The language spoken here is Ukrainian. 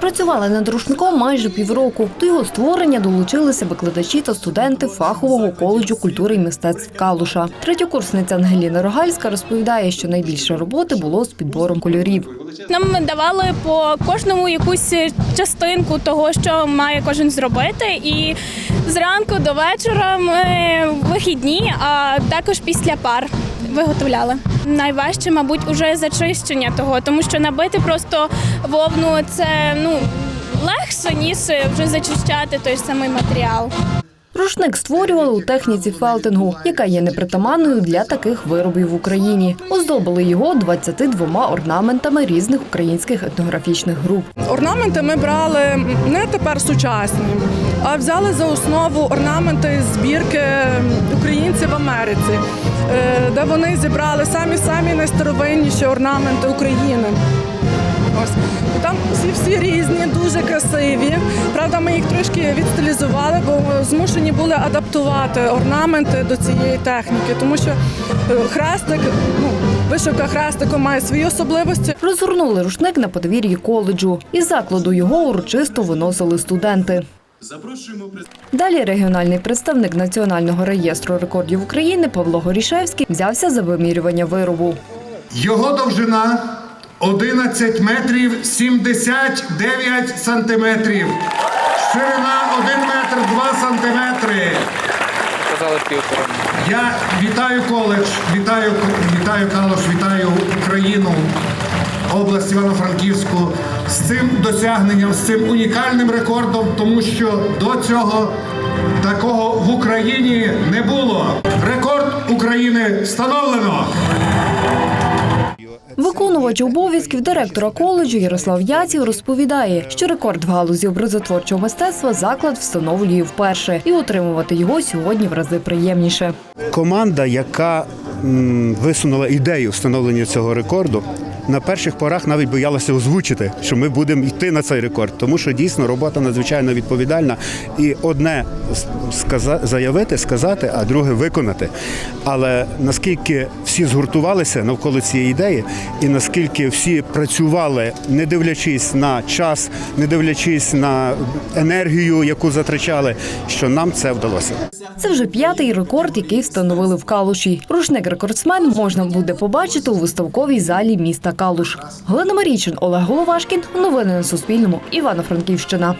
Працювали над рушником майже півроку. До його створення долучилися викладачі та студенти фахового коледжу культури і мистецтв Калуша. Третьокурсниця Ангеліна Рогальська розповідає, що найбільше роботи було з підбором кольорів. Нам давали по кожному якусь частинку того, що має кожен зробити. І зранку до вечора ми вихідні, а також після пар виготовляли. Найважче, мабуть, уже зачищення того, тому що набити просто вовну це ну легше, ніж вже зачищати той самий матеріал. Рушник створювали у техніці фелтингу, яка є непритаманною для таких виробів в Україні. Оздобили його 22 орнаментами різних українських етнографічних груп. Орнаменти ми брали не тепер сучасні, а взяли за основу орнаменти збірки українців в Америці, е, де вони зібрали самі самі найстаровинніші орнаменти України. Дуже красиві. Правда, ми їх трошки відстилізували, бо змушені були адаптувати орнаменти до цієї техніки, тому що е, хрестик, ну вишивка хрестиком має свої особливості. Розгорнули рушник на подвір'ї коледжу. Із закладу його урочисто виносили студенти. Далі регіональний представник Національного реєстру рекордів України Павло Горішевський взявся за вимірювання виробу. Його довжина 11 метрів 79 сантиметрів. Ширина 1 метр 2 сантиметри. Казали півтора. Я вітаю коледж, вітаю, вітаю Калуш, вітаю Україну, область Івано-Франківську з цим досягненням, з цим унікальним рекордом, тому що до цього такого в Україні не було. Рекорд України встановлено. Виконувач обов'язків директора коледжу Ярослав Яців розповідає, що рекорд в галузі образотворчого мистецтва заклад встановлює вперше, і отримувати його сьогодні в рази приємніше. команда, яка висунула ідею встановлення цього рекорду. На перших порах навіть боялася озвучити, що ми будемо йти на цей рекорд, тому що дійсно робота надзвичайно відповідальна. І одне заявити, сказати, а друге виконати. Але наскільки всі згуртувалися навколо цієї ідеї, і наскільки всі працювали, не дивлячись на час, не дивлячись на енергію, яку затрачали, що нам це вдалося. Це вже п'ятий рекорд, який встановили в Калуші. Рушник рекордсмен можна буде побачити у виставковій залі міста Калуш. Галина Марійчин, Олег Головашкін. Новини на Суспільному. Івано-Франківщина.